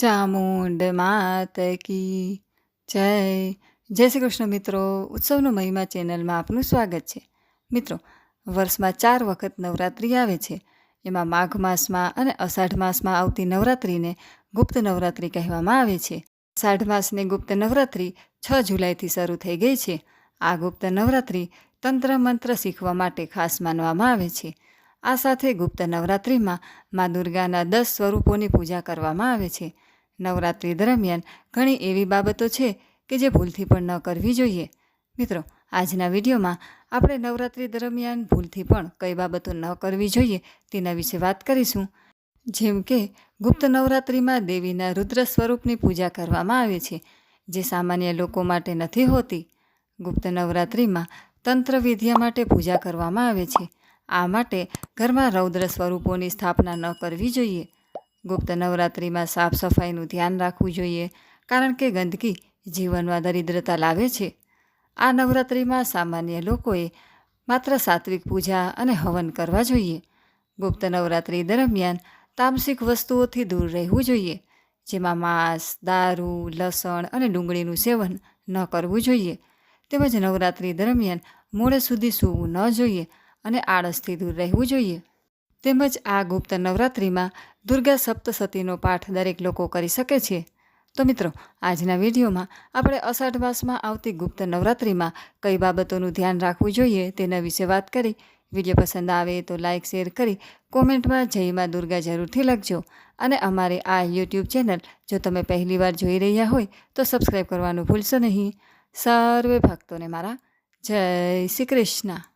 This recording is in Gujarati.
ચામુંડ માત કી જય. જય શ્રી કૃષ્ણ મિત્રો, ઉત્સવનો મહિમા ચેનલમાં આપનું સ્વાગત છે. મિત્રો, વર્ષમાં ચાર વખત નવરાત્રિ આવે છે. એમાં માઘ માસમાં અને અષાઢ માસમાં આવતી નવરાત્રિને ગુપ્ત નવરાત્રિ કહેવામાં આવે છે. અષાઢ માસની ગુપ્ત નવરાત્રિ છ જુલાઈથી શરૂ થઈ ગઈ છે. આ ગુપ્ત નવરાત્રિ તંત્ર મંત્ર શીખવા માટે ખાસ માનવામાં આવે છે. આ સાથે ગુપ્ત નવરાત્રિમાં મા દુર્ગાના દસ સ્વરૂપોની પૂજા કરવામાં આવે છે. નવરાત્રિ દરમિયાન ઘણી એવી બાબતો છે કે જે ભૂલથી પણ ન કરવી જોઈએ. મિત્રો, આજના વિડીયોમાં આપણે નવરાત્રિ દરમિયાન ભૂલથી પણ કઈ બાબતો ન કરવી જોઈએ તેના વિશે વાત કરીશું. જેમ કે, ગુપ્ત નવરાત્રિમાં દેવીના રુદ્ર સ્વરૂપની પૂજા કરવામાં આવે છે, જે સામાન્ય લોકો માટે નથી હોતી. ગુપ્ત નવરાત્રિમાં તંત્ર વિદ્યા માટે પૂજા કરવામાં આવે છે. આ માટે ઘરમાં રૌદ્ર સ્વરૂપોની સ્થાપના ન કરવી જોઈએ. ગુપ્ત નવરાત્રિમાં સાફ સફાઈનું ધ્યાન રાખવું જોઈએ કારણ કે ગંદકી જીવનમાં દરિદ્રતા લાવે છે. આ નવરાત્રિમાં સામાન્ય લોકોએ માત્ર સાત્વિક પૂજા અને હવન કરવા જોઈએ. ગુપ્ત નવરાત્રિ દરમિયાન તામસિક વસ્તુઓથી દૂર રહેવું જોઈએ, જેમાં માંસ, દારૂ, લસણ અને ડુંગળીનું સેવન ન કરવું જોઈએ. તેમજ નવરાત્રિ દરમિયાન મોડે સુધી સૂવું ન જોઈએ અને આળસથી દૂર રહેવું જોઈએ. તેમજ આ ગુપ્ત નવરાત્રિમાં દુર્ગા સપ્તસતીનો પાઠ દરેક લોકો કરી શકે છે. તો મિત્રો, આજના વિડીયોમાં આપણે અષાઢ માસમાં આવતી ગુપ્ત નવરાત્રિમાં કઈ બાબતોનું ધ્યાન રાખવું જોઈએ તેના વિશે વાત કરી. વીડિયો પસંદ આવે તો લાઇક શેર કરી, કોમેન્ટમાં જય માં દુર્ગા જરૂરથી લખજો. અને અમારે આ યુટ્યુબ ચેનલ જો તમે પહેલીવાર જોઈ રહ્યા હોય તો સબસ્ક્રાઈબ કરવાનું ભૂલશો નહીં. સર્વે ભક્તોને મારા જય શ્રી કૃષ્ણ.